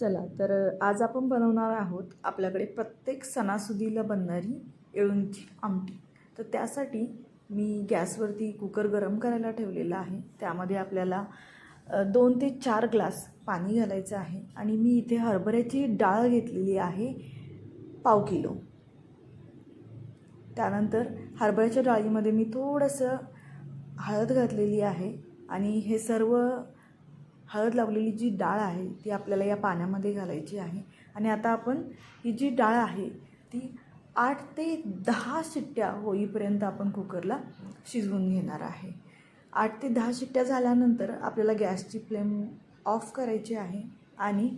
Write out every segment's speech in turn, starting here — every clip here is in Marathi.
चला तर आज आपण बनवणार आहोत आपल्याकडे प्रत्येक सणासुदीला बनणारी येळूणची आमटी. तर त्यासाठी मी गॅसवरती कुकर गरम करायला ठेवलेला आहे. त्यामध्ये आपल्याला दोन ते चार ग्लास पाणी घालायचं आहे आणि मी इथे हरभऱ्याची डाळ घेतलेली आहे पाव किलो. त्यानंतर हरभऱ्याच्या डाळीमध्ये मी थोडंसं हळद घातलेली आहे आणि हे सर्व हळद लावलेली जी डाळ आहे ती आपल्याला या पाण्यामध्ये घालायची आहे. आणि आता आपण ही जी डाळ आहे ती आठ ते दहा शिट्ट्या होईपर्यंत आपण कुकरला शिजवून घेणार आहे. आठ ते दहा शिट्ट्या झाल्यानंतर आपल्याला गॅसची फ्लेम ऑफ करायची आहे आणि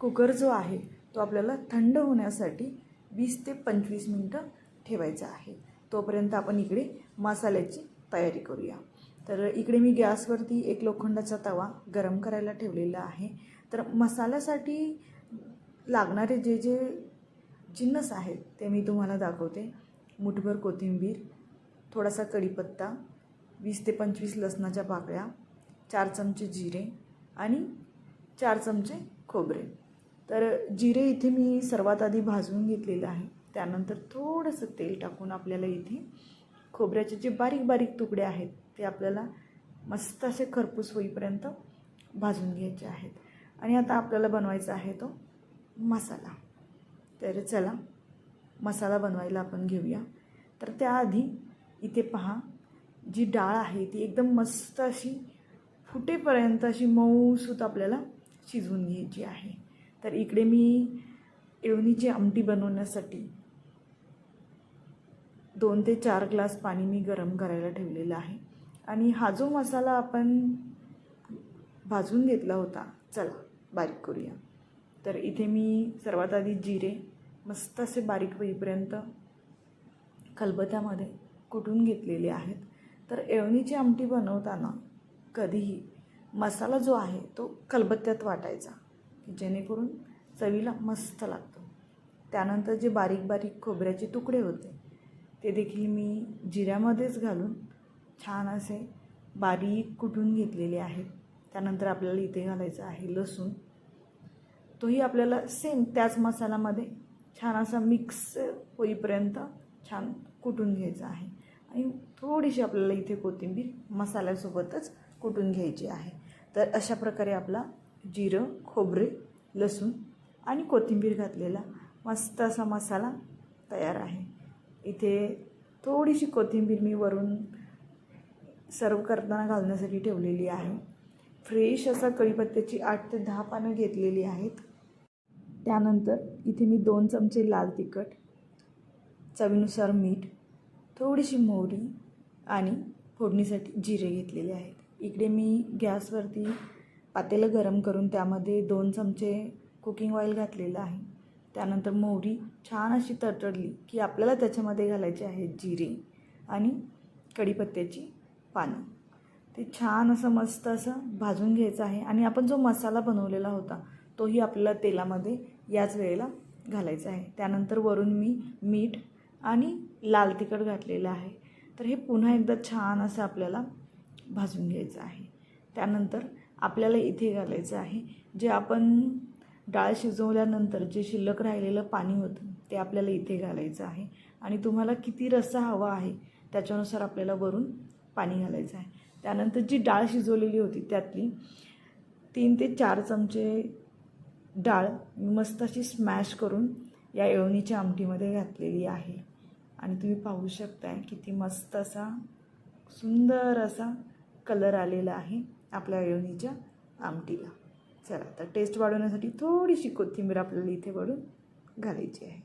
कुकर जो आहे तो आपल्याला थंड होण्यासाठी वीस ते पंचवीस मिनटं ठेवायचा आहे. तोपर्यंत आपण इकडे मसाल्याची तयारी करूया. तर इकडे मी गॅसवरती एक लोखंडाचा तवा गरम करायला ठेवलेला आहे. तर मसाल्यासाठी लागणारे जे जे जिन्नस आहेत ते मी तुम्हाला दाखवते. मुठभर कोथिंबीर थोडासा कढीपत्ता वीस ते पंचवीस लसणाच्या पाकळ्या चार चमचे जिरे आणि चार चमचे खोबरे. तर जिरे इथे मी सर्वात आधी भाजून घेतलेलं आहे. त्यानंतर थोडंसं तेल टाकून आपल्याला इथे खोबऱ्याचे जे बारीक बारीक तुकडे आहेत ते आपल्याला मस्त असे खरपूस होईपर्यंत भाजून घ्यायचे आहेत. आणि आता आपल्याला बनवायचा आहे तो मसाला. तर चला मसाला बनवायला आपण घेऊया. तर त्याआधी इथे पहा जी डाळ आहे ती एकदम मस्त अशी फुटेपर्यंत अशी मऊसूत आपल्याला शिजवून घ्यायची आहे. तर इकडे मी येवणीची आमटी बनवण्यासाठी दोन ते चार ग्लास पाणी मी गरम करायला ठेवलेलं आहे. आणि हा जो मसाला आपण भाजून घेतला होता चला बारीक करूया. तर इथे मी सर्वात आधी जिरे मस्त असे बारीक होईपर्यंत खलबत्यामध्ये कुटून घेतलेले आहेत. तर येवणीची आमटी बनवताना कधीही मसाला जो आहे तो खलबत्त्यात वाटायचा की जेणेकरून चवीला मस्त लागतो. त्यानंतर जे बारीक बारीक खोबऱ्याचे तुकडे होते ते देखील मी जिऱ्यामध्येच घालून छान असे बारीक कुटून घेतलेले आहेत. त्यानंतर आपल्याला इथे घालायचं आहे लसूण. तोही आपल्याला सेम त्याच मसाल्यामध्ये छान असा मिक्स होईपर्यंत छान कुटून घ्यायचा आहे. आणि थोडीशी आपल्याला इथे कोथिंबीर मसाल्यासोबतच कुटून घ्यायची आहे. तर अशा प्रकारे आपला जिरं खोबरे लसूण आणि कोथिंबीर घातलेला मस्त असा मसाला तयार आहे. इथे थोडीशी कोथिंबीर मी वरून सर्व करताना घालण्यासाठी ठेवलेली आहे. फ्रेश असा कढीपत्त्याची आठ ते दहा पानं घेतलेली आहेत. त्यानंतर इथे मी दोन चमचे लाल तिखट चवीनुसार मीठ थोडीशी मोहरी आणि फोडणीसाठी जिरे घेतलेले आहेत. इकडे मी गॅसवरती पातेलं गरम करून त्यामध्ये दोन चमचे कुकिंग ऑइल घातलेलं आहे. त्यानंतर मोहरी छान अशी तडतडली की आपल्याला त्याच्यामध्ये घालायचे आहेत जिरे आणि कढीपत्त्याची पानं. ते छान असं मस्त असं भाजून घ्यायचं आहे आणि आपण जो मसाला बनवलेला होता तोही आपल्याला तेलामध्ये याच वेळेला घालायचा आहे. त्यानंतर वरून मी मीठ आणि लाल तिखट घातलेलं आहे. तर हे पुन्हा एकदा छान असं आपल्याला भाजून घ्यायचं आहे. त्यानंतर आपल्याला इथे घालायचं आहे जे आपण डाळ शिजवल्यानंतर जे शिल्लक राहिलेलं पाणी होतं ते आपल्याला इथे घालायचं आहे. आणि तुम्हाला किती रस्सा हवा आहे त्याच्यानुसार आपल्याला वरून पाणी घालायचं आहे. त्यानंतर जी डाळ शिजवलेली होती त्यातली तीन ते चार चमचे डाळ मस्त अशी स्मॅश करून या येवणीच्या आमटीमध्ये घातलेली आहे. आणि तुम्ही पाहू शकताय किती मस्त असा सुंदर असा कलर आलेला आहे आपल्या येवणीच्या आमटीला. चला तर टेस्ट वाढवण्यासाठी थोडीशी कोथिंबीर आपल्याला इथे वळून घालायची आहे.